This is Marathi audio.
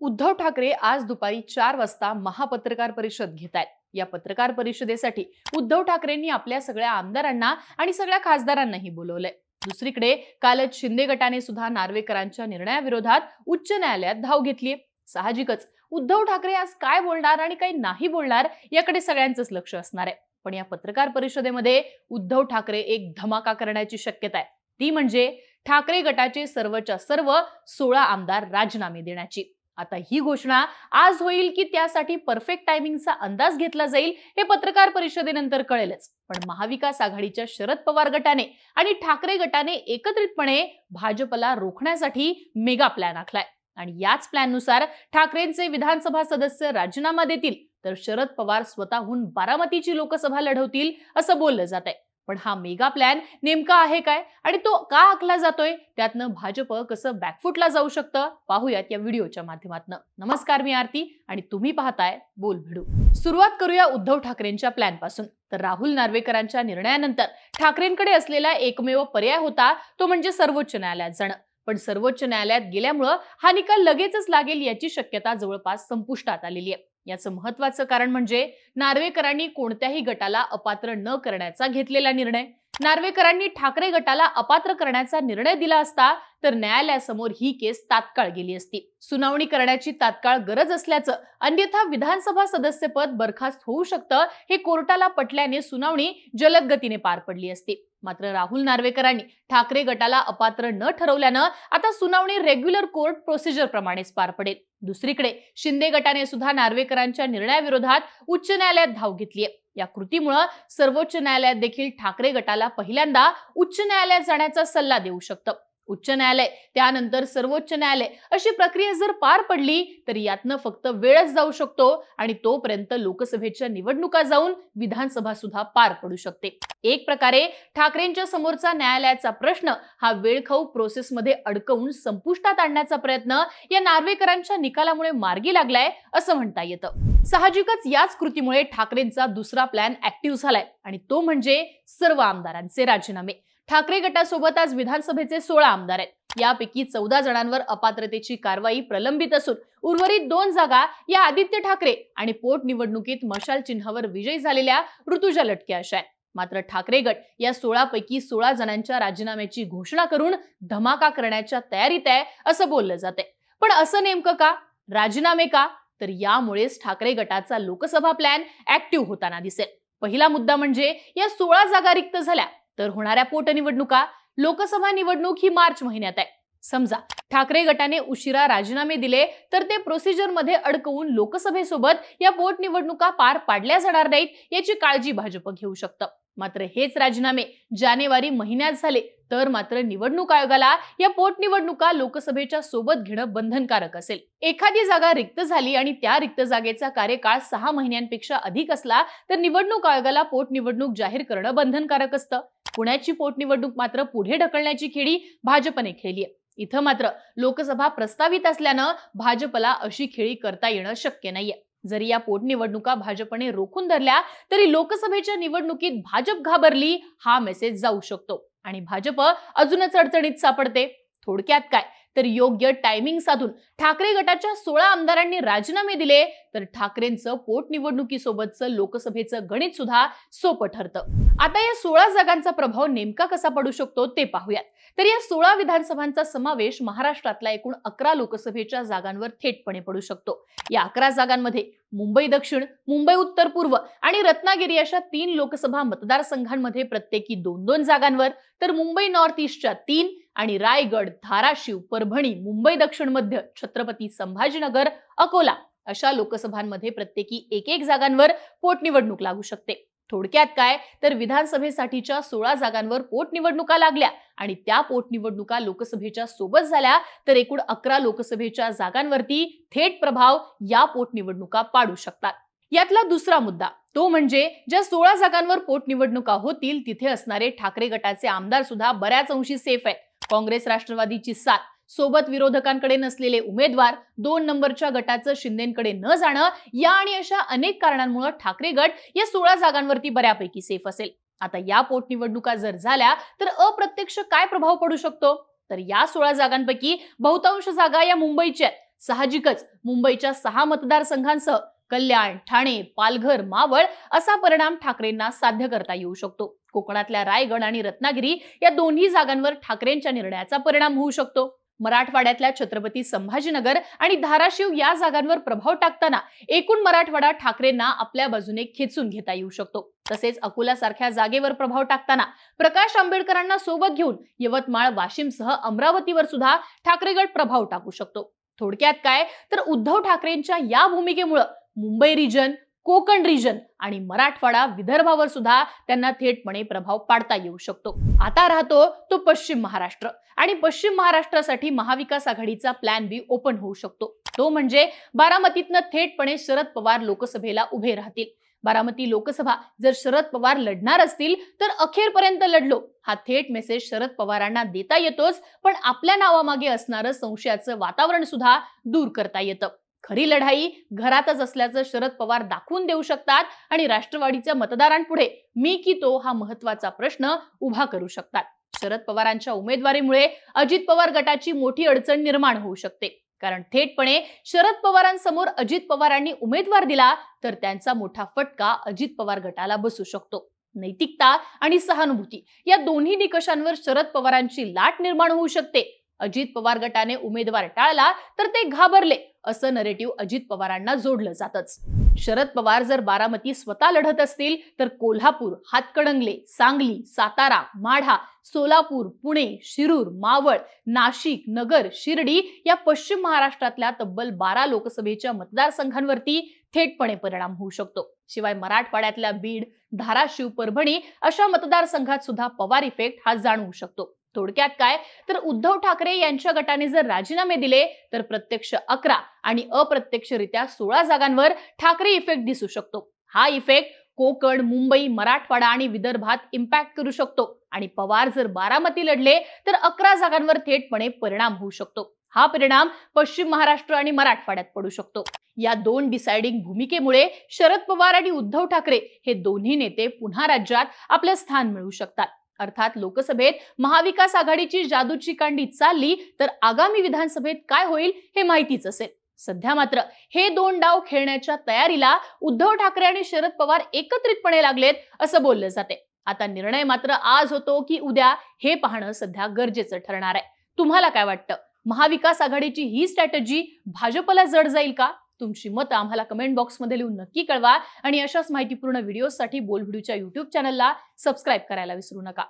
उद्धव ठाकरे आज दुपारी चार वाजता महापत्रकार परिषद घेत आहेत. या पत्रकार परिषदेसाठी उद्धव ठाकरेंनी आपल्या सगळ्या आमदारांना आणि सगळ्या खासदारांनाही बोलवलंय. दुसरीकडे कालच शिंदे गटाने सुद्धा नार्वेकरांच्या निर्णयाविरोधात उच्च न्यायालयात धाव घेतली साहजिकच उद्धव ठाकरे आज काय बोलणार आणि काही नाही बोलणार याकडे सगळ्यांचंच लक्ष असणार आहे. पण या पत्रकार परिषदेमध्ये उद्धव ठाकरे एक धमाका करण्याची शक्यता आहे. ती म्हणजे ठाकरे गटाचे सर्वच्या सर्व सोळा आमदार राजीनामे देण्याची. आता ही घोषणा आज होईल की त्यासाठी परफेक्ट टायमिंगचा अंदाज घेतला जाईल हे पत्रकार परिषदेनंतर कळेलच. पण महाविकास आघाडीच्या शरद पवार गटाने आणि ठाकरे गटाने एकत्रितपणे भाजपला रोखण्यासाठी मेगा प्लॅन आखलाय. आणि याच प्लॅननुसार ठाकरेंचे विधानसभा सदस्य राजीनामा देतील तर शरद पवार स्वतःहून बारामतीची लोकसभा लढवतील असं बोललं जात आहे पण हा मेगा प्लॅन नेमका आहे काय आणि तो का आखला जातोय? त्यातनं भाजप कसं बॅकफुटला जाऊ शकतं? पाहूयात या व्हिडिओच्या माध्यमातून. नमस्कार मी आरती आणि तुम्ही पाहताय बोल भिडू. सुरुवात करूया उद्धव ठाकरेंच्या प्लॅनपासून तर राहुल नार्वेकरांच्या निर्णयानंतर ठाकरेंकडे असलेला एकमेव पर्याय होता तो म्हणजे सर्वोच्च न्यायालयात जाणं. पण सर्वोच्च न्यायालयात गेल्यामुळं हा निकाल लगेचच लागेल याची शक्यता जवळपास संपुष्टात आलेली आहे. याचं महत्वाचं कारण म्हणजे नार्वेकरांनी कोणत्याही गटाला अपात्र न करण्याचा घेतलेला निर्णय. नार्वेकरांनी ठाकरे गटाला अपात्र करण्याचा निर्णय दिला असता तर न्यायालयासमोर ही केस तात्काळ गेली असती. सुनावणी करण्याची तात्काळ गरज असल्याचं अन्यथा विधानसभा सदस्यपद बरखास्त होऊ शकतं हे कोर्टाला पटल्याने सुनावणी जलद गतीने पार पडली असती. मात्र राहुल नार्वेकरांनी ठाकरे गटाला अपात्र न ठरवल्यानं आता सुनावणी रेग्युलर कोर्ट प्रोसिजर प्रमाणेच पार पडेल. दुसरीकडे शिंदे गटाने सुद्धा नार्वेकरांच्या निर्णयाविरोधात उच्च न्यायालयात धाव घेतलीय. या कृतीमुळं सर्वोच्च न्यायालयात देखील ठाकरे गटाला पहिल्यांदा उच्च न्यायालयात जाण्याचा सल्ला देऊ शकतं. उच्च न्यायालय त्यानंतर सर्वोच्च न्यायालय अशी प्रक्रिया जर पार पडली तर यातनं फक्त वेळच जाऊ शकतो आणि तोपर्यंत लोकसभेच्या निवडणुका जाऊन विधानसभा सुद्धा पार पडू शकते. एक प्रकारे ठाकरेंच्या समोरचा न्यायालयाचा प्रश्न हा वेळखाऊ प्रोसेसमध्ये अडकवून संपुष्टात आणण्याचा प्रयत्न या नार्वेकरांच्या निकालामुळे मार्गी लागलाय असं म्हणता येतं. साहजिकच याच कृतीमुळे ठाकरेंचा दुसरा प्लॅन ऍक्टिव्ह झालाय. आणि तो म्हणजे सर्व आमदारांचे राजीनामे. ठाकरे गटासोबत आज विधानसभेचे सोळा आमदार आहेत. यापैकी चौदा जणांवर अपात्रतेची कारवाई प्रलंबित असून उर्वरित दोन जागा या आदित्य ठाकरे आणि पोटनिवडणुकीत मशाल चिन्हावर विजयी झालेल्या ऋतुजा लटके अशा आहेत. मात्र ठाकरे गट या सोळा पैकी सोळा जणांच्या राजीनाम्याची घोषणा करून धमाका करण्याच्या तयारीत आहे असं बोललं जाते पण असं नेमकं का? राजीनामे का? तर यामुळेच ठाकरे गटाचा लोकसभा प्लॅन ऍक्टिव्ह होताना दिसेल. पहिला मुद्दा म्हणजे या सोळा जागा रिक्त झाल्या तर होणाऱ्या पोटनिवडणुका लोकसभा निवडणूक ही मार्च महिन्यात आहे. समजा ठाकरे गटाने उशिरा राजीनामे दिले तर ते प्रोसिजरमध्ये अडकवून लोकसभेसोबत या पोटनिवडणुका पार पाडल्या जाणार नाहीत याची काळजी भाजप घेऊ शकतं. मात्र हेच राजीनामे जानेवारी महिन्यात झाले तर मात्र निवडणूक आयोगाला या पोटनिवडणुका लोकसभेच्या सोबत घेणं बंधनकारक असेल. एखादी जागा रिक्त झाली आणि त्या रिक्त जागेचा कार्यकाळ सहा महिन्यांपेक्षा अधिक असला तर निवडणूक आयोगाला पोटनिवडणूक जाहीर करणं बंधनकारक असतं. पुण्याची पोटनिवडणूक मात्र पुढे ढकलण्याची खेळी भाजपने खेळली आहे. इथं मात्र लोकसभा प्रस्तावित असल्यानं भाजपला अशी खेळी करता येणं शक्य नाहीये. जरी या पोटनिवडणुका भाजपने रोखून धरल्या तरी लोकसभेच्या निवडणुकीत भाजप घाबरली हा मेसेज जाऊ शकतो. आणि भाजप अजूनच अडचणीत सापडते. थोडक्यात काय? तर योग्य टायमिंग साधून ठाकरे गटाच्या सोळा आमदारांनी राजीनामे दिले तर ठाकरेंचं पोटनिवडणुकीसोबतचं लोकसभेचं गणित सुद्धा सोपं ठरतं. आता या सोळा जागांचा प्रभाव नेमका कसा पडू शकतो ते पाहूयात. तर या सोळा विधानसभांचा समावेश महाराष्ट्रातल्या एकूण अकरा लोकसभेच्या जागांवर थेटपणे पडू शकतो. या अकरा जागांमध्ये मुंबई दक्षिण मुंबई उत्तर पूर्व आणि रत्नागिरी अशा तीन लोकसभा मतदारसंघांमध्ये प्रत्येकी दोन दोन जागांवर तर मुंबई नॉर्थ ईस्टच्या तीन आणि रायगड धाराशिव परभणी मुंबई दक्षिण मध्य छत्रपती संभाजीनगर अकोला अशा लोकसभांमध्ये प्रत्येकी एक एक जागांवर पोटनिवडणूक लागू शकते. थोडक्यात काय? तर विधानसभेसाठीच्या सोळा जागांवर पोटनिवडणुका लागल्या आणि त्या पोटनिवडणुका लोकसभेच्या सोबत झाल्या तर एकूण अकरा लोकसभेच्या जागांवरती थेट प्रभाव या पोटनिवडणुका पाडू शकतात. यातला दुसरा मुद्दा तो म्हणजे ज्या सोळा जागांवर पोटनिवडणुका होतील तिथे असणारे ठाकरे गटाचे आमदार सुद्धा बऱ्याच अंशी सेफ आहेत. काँग्रेस राष्ट्रवादीची साथ. सोबत विरोधकांकडे नसलेले उमेदवार दोन नंबरच्या गटाचं शिंदेकडे न जाणं या आणि अशा अनेक कारणांमुळे ठाकरे गट या सोळा जागांवरती बऱ्यापैकी सेफ असेल. आता या पोटनिवडणुका जर झाल्या तर अप्रत्यक्ष काय प्रभाव पडू शकतो? तर या सोळा जागांपैकी बहुतांश जागा या मुंबईच्या आहेत. साहजिकच मुंबईच्या सहा मतदारसंघांसह कल्याण ठाणे पालघर मावळ असा परिणाम ठाकरेंना साध्य करता येऊ शकतो. कोकणातल्या रायगड आणि रत्नागिरी या दोन्ही जागांवर ठाकरेंच्या निर्णयाचा परिणाम होऊ शकतो. मराठवाड्यातल्या छत्रपती संभाजीनगर आणि धाराशिव या जागांवर प्रभाव टाकताना एकूण मराठवाडा ठाकरेंना आपल्या बाजूने खेचून घेता येऊ शकतो. तसेच अकोलासारख्या जागेवर प्रभाव टाकताना प्रकाश आंबेडकरांना सोबत घेऊन यवतमाळ वाशिमसह अमरावतीवर सुद्धा ठाकरेगड प्रभाव टाकू शकतो. थोडक्यात काय? तर उद्धव ठाकरेंच्या या भूमिकेमुळं मुंबई रिजन कोकण रिजन आणि मराठवाडा विदर्भावर सुद्धा त्यांना थेटपणे प्रभाव पाडता येऊ शकतो. आता राहतो तो पश्चिम महाराष्ट्र आणि पश्चिम महाराष्ट्रासाठी महाविकास आघाडीचा प्लॅन बी ओपन होऊ शकतो. तो म्हणजे बारामतीतनं थेटपणे शरद पवार लोकसभेला उभे राहतील. बारामती लोकसभा जर शरद पवार लढणार असतील तर अखेरपर्यंत लढलो. हा थेट मेसेज शरद पवारांना देता येतोच पण आपल्या नावामागे असणारं संशयाचं वातावरण सुद्धा दूर करता येतं. खरी लढाई घरातच असल्याचं शरद पवार दाखवून देऊ शकतात आणि राष्ट्रवादीच्या मतदारांपुढे मी की तो हा महत्त्वाचा प्रश्न उभा करू शकतात. शरद पवारांच्या उमेदवारीमुळे अजित पवार गटाची मोठी अडचण निर्माण होऊ शकते. कारण थेटपणे शरद पवारांसमोर अजित पवारांनी उमेदवार दिला तर त्यांचा मोठा फटका अजित पवार गटाला बसू शकतो. नैतिकता आणि सहानुभूती या दोन्ही निकषांवर शरद पवारांची लाट निर्माण होऊ शकते. अजित पवार गटाने उमेदवार टाळला तर ते घाबरले असं नरेटिव्ह अजित पवारांना जोडलं जातच. शरद पवार जर बारामती स्वतः लढत असतील तर कोल्हापूर हातकणंगले सांगली सातारा माढा सोलापूर पुणे शिरूर मावळ नाशिक नगर शिर्डी या पश्चिम महाराष्ट्रातल्या तब्बल बारा लोकसभेच्या मतदारसंघांवरती थेटपणे परिणाम होऊ शकतो. शिवाय मराठवाड्यातल्या बीड धाराशिव परभणी अशा मतदारसंघात सुद्धा पवार इफेक्ट हा जाणवू शकतो. थोडक्यात काय? तर उद्धव ठाकरे यांच्या गटाने जर राजीनामे दिले तर प्रत्यक्ष अकरा आणि अप्रत्यक्षरित्या सोळा जागांवर ठाकरे इफेक्ट दिसू शकतो. हा इफेक्ट कोकण मुंबई मराठवाडा आणि विदर्भात इम्पॅक्ट करू शकतो. आणि पवार जर बारामती लढले तर अकरा जागांवर थेटपणे परिणाम होऊ शकतो. हा परिणाम पश्चिम महाराष्ट्र आणि मराठवाड्यात पडू शकतो. या दोन डिसाइडिंग भूमिकेमुळे शरद पवार आणि उद्धव ठाकरे हे दोन्ही नेते पुन्हा राज्यात आपलं स्थान मिळवू शकतात. अर्थात लोकसभेत महाविकास आघाडीची जादूची कांडी चालली तर आगामी विधानसभेत काय होईल हे माहितीच असेल. सध्या मात्र हे दोन डाव खेळण्याच्या तयारीला उद्धव ठाकरे आणि शरद पवार एकत्रितपणे लागलेत असं बोललं जाते. आता निर्णय मात्र आज होतो की उद्या हे पाहणं सध्या गरजेचं ठरणार आहे. तुम्हाला काय वाटतं? महाविकास आघाडीची ही स्ट्रॅटजी भाजपला जड जाईल का? तुमची मतं आम्हाला कमेंट बॉक्समध्ये लिहून नक्की कळवा. आणि अशाच माहितीपूर्ण व्हिडिओसाठी बोल व्हिडिओच्या युट्यूब चॅनलला सबस्क्राईब करायला विसरू नका.